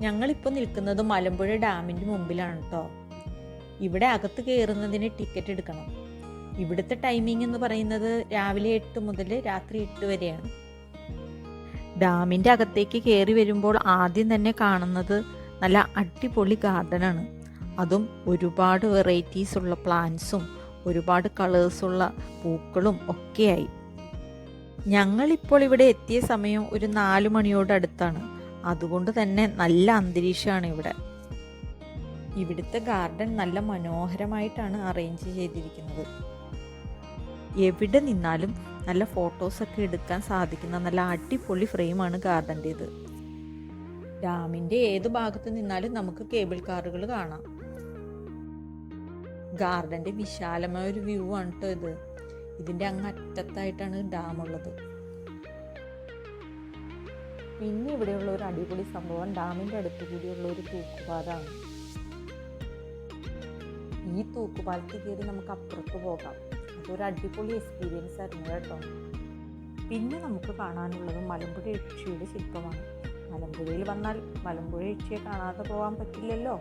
ഞങ്ങളിപ്പോൾ നിൽക്കുന്നത് മലമ്പുഴ ഡാമിന്റെ മുമ്പിലാണ് കേട്ടോ ഇവിടെ അകത്ത് കയറുന്നതിന് ടിക്കറ്റ് എടുക്കണം. ഇവിടുത്തെ ടൈമിംഗ് എന്ന് പറയുന്നത് രാവിലെ എട്ട് മുതൽ രാത്രി എട്ട് വരെയാണ്. ഡാമിന്റെ അകത്തേക്ക് കയറി വരുമ്പോൾ ആദ്യം തന്നെ കാണുന്നത് നല്ല അടിപൊളി ഗാർഡനാണ് അതും ഒരുപാട് വെറൈറ്റീസ് ഉള്ള പ്ലാന്റ്സും ഒരുപാട് കളേഴ്സുള്ള പൂക്കളും ഒക്കെയായി. ഞങ്ങളിപ്പോൾ ഇവിടെ എത്തിയ സമയം ഒരു നാലു മണിയോട് അടുത്താണ്. അതുകൊണ്ട് തന്നെ നല്ല അന്തരീക്ഷമാണ് ഇവിടെ. ഇവിടുത്തെ ഗാർഡൻ നല്ല മനോഹരമായിട്ടാണ് അറേഞ്ച് ചെയ്തിരിക്കുന്നത്. എവിടെ നിന്നാലും നല്ല ഫോട്ടോസൊക്കെ എടുക്കാൻ സാധിക്കുന്ന നല്ല അടിപൊളി ഫ്രെയിമാണ് ഗാർഡന്റേത്. ഡാമിന്റെ ഏത് ഭാഗത്ത് നിന്നാലും നമുക്ക് കേബിൾ കാറുകൾ കാണാം. ഗാർഡന്റെ വിശാലമായ ഒരു വ്യൂ ആണ് കേട്ടോ ഇത്. ഇതിന്റെ അങ്ങ് അറ്റത്തായിട്ടാണ് ഡാം ഉള്ളത് പിന്നെ ഇവിടെയുള്ള ഒരു അടിപൊളി സംഭവം ഡാമിന്റെ അടുത്ത് കൂടിയുള്ള ഒരു തൂക്കുപാലമാണ് ഈ തൂക്കുപാലത്തിൽ കയറി നമുക്ക് അപ്പുറത്ത് പോകാം. അതൊരു അടിപൊളി എക്സ്പീരിയൻസ് ആയിരുന്നു കേട്ടോ. പിന്നെ നമുക്ക് കാണാനുള്ളത് മലമ്പുഴ യക്ഷിയുടെ ശില്പമാണ്. മലമ്പുഴയിൽ വന്നാൽ മലമ്പുഴ യക്ഷിയെ കാണാതെ പോകാൻ പറ്റില്ലല്ലോ.